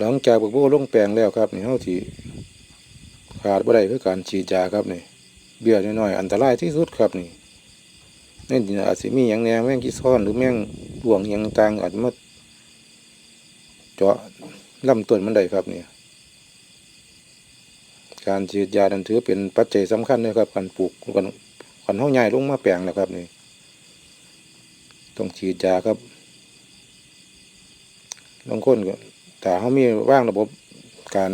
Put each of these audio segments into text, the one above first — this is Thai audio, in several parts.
หลังจากบักโบลงแปลงแล้วครับนี่เฮาที่ขาดบ่ได้คือการฉีดยาครับนี่เบี้ยน้อยๆอันตรายที่สุดครับนี่นดินอาจสิมีหยังแน่แม่งกีซ้อนหรือแม่งบ่วงหยังต่างอาจมาเจาะลำต้นมันได้ครับนี่การฉีดยานั้นถือเป็นปัจจัยสำคัญเลยครับการปลูกกันขันเฮาใหญ่ลงมาแปลงนะครับนี่ต้องฉีดยาครับบางคนก็ ถ้าเขามีว่างระบบการ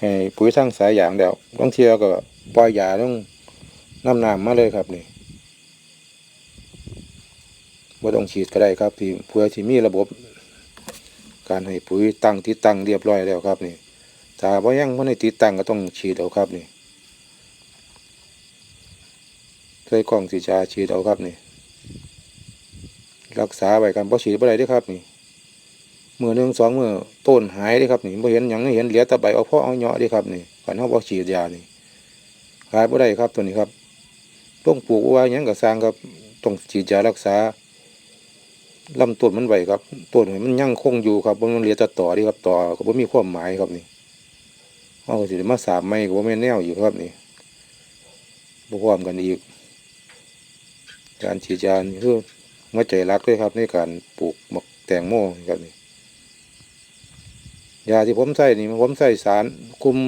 ให้ปุ๋ยทั้งสายอย่างเดียวบางเทียวก็ปล่อยยาต้องน้ำน้ำมาเลยครับนี่ว่าต้องฉีดก็ได้ครับที่เพื่อที่มีระบบ การให้ปุ๋ยตั้งติดตั้งเรียบร้อยแล้วครับนี่ถ้าว่ายังไม่ได้ติดตั้งก็ต้องฉีดเอาครับนี่เคยกล่องสีชาฉีดเอาครับนี่ รักษาไว้กันบ่ฉีดบ่ได้ด้อครับนี่ มือหนึ่งสองมือต้นหายเด้ครับนี่บ่เห็นหยังเห็นเหลือแต่ใบเอาพาะเอาเหยาะด้ครับนี่กันเฮาบ่ฉีดยานี่ขายบ่ได้ครับตัวนี้ครับต้องปลูกไว้หยังก็สร้างครับต้องฉีดยารักษาลำต้นมันไหวครับต้นมันยังคงอยู่ครับมันเหลือแต่ต่อด้ครับต่อก็บ่มีความหมายครับนี่เฮาสิได้มาสามไม้ก็บ่แม่นแนวอยู่ครับนี่บ่พร้อมกันอีก การฉีดยานี่คือหัวใจหลักเลยครับในการปลูกบักแตงโมนี่ครับนี่ ยาที่ผมใส่นี่ผมใส่สารคุม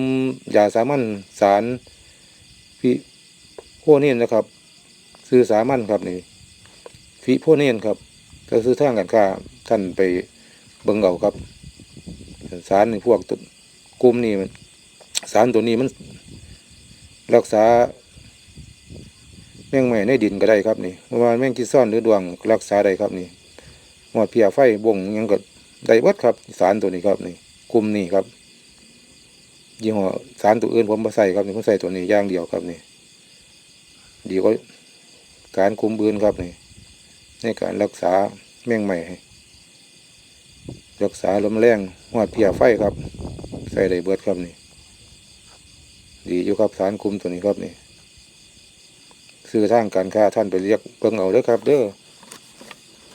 ยาสามัญสารฟิโพเนียนนะครับซื้อสามัญครับนี่ฟิโพเนียนครับก็ซื้อทางกันค่าท่านไปเบิ่งเอาครับสารในพวกกลุ่มนี้มันสารตัวนี้มันรักษาแมงไม้ในดินก็ได้ครับนี่เมื่อวานแมงกีซ่อนหรือดวงรักษาได้ครับนี่หมอดเพียไฟบ่งยังก็ได้เบิดครับสารตัวนี้ครับนี่ กลุ่มนี้ครับยี่ห้อสารตัวอื่นผมมาใส่ครับนี่ผมใส่ตัวนี้ย่างเดียวครับนี่ดีก็การคุมบืนครับนี่ในการรักษาแม่งใหม่รักษาลมแรงหัวดเพียไฟครับ ใส่ได้เบิดครับนี่ดีอยู่ครับสารคุมตัวนี้ครับนี่ซื้อทางการค้าท่านไปเรียกเบิ่งเอาเด้อครับ เด้อ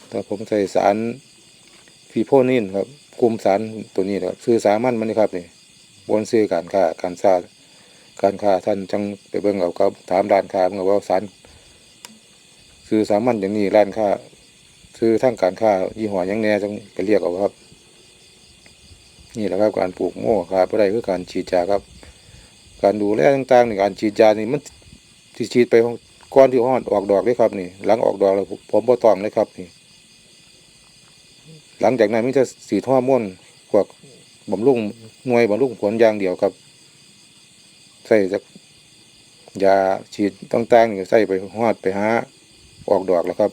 แต่ผมใส่สารฟีโพนินครับ กลุ่มสารตัวนี้นะครับซื้อสามัญมันนี่ครับนี่บนซื้อการค้าการซาการค้าท่านจังไปเบิ่งเอาครับถามร้านค้าเมื่อว่าสารซื้อสามัญอย่างนี้ร้านค้าซื้อทางการค้ายี่ห้อยังแน่จังไปเรียกเอาครับ นี่แหละครับการปลูกโม่ครับบ่ได้คือการฉีดยาครับ การดูแลต่างๆในการฉีดยานี่มันที่ฉีดไปก่อนที่ฮอดออกดอกเลยครับนี่ หลังออกดอกแล้วผมบ่ต้องเลยครับนี่ หลังจากนั้นมิจะสีท่อร์โม่นกวกบำรุงหน่วยบำรุงผลอย่างเดียวครับใส่จากยาฉีดต่างๆนี่ใส่ไปหอดไปหาออกดอกแล้วครับ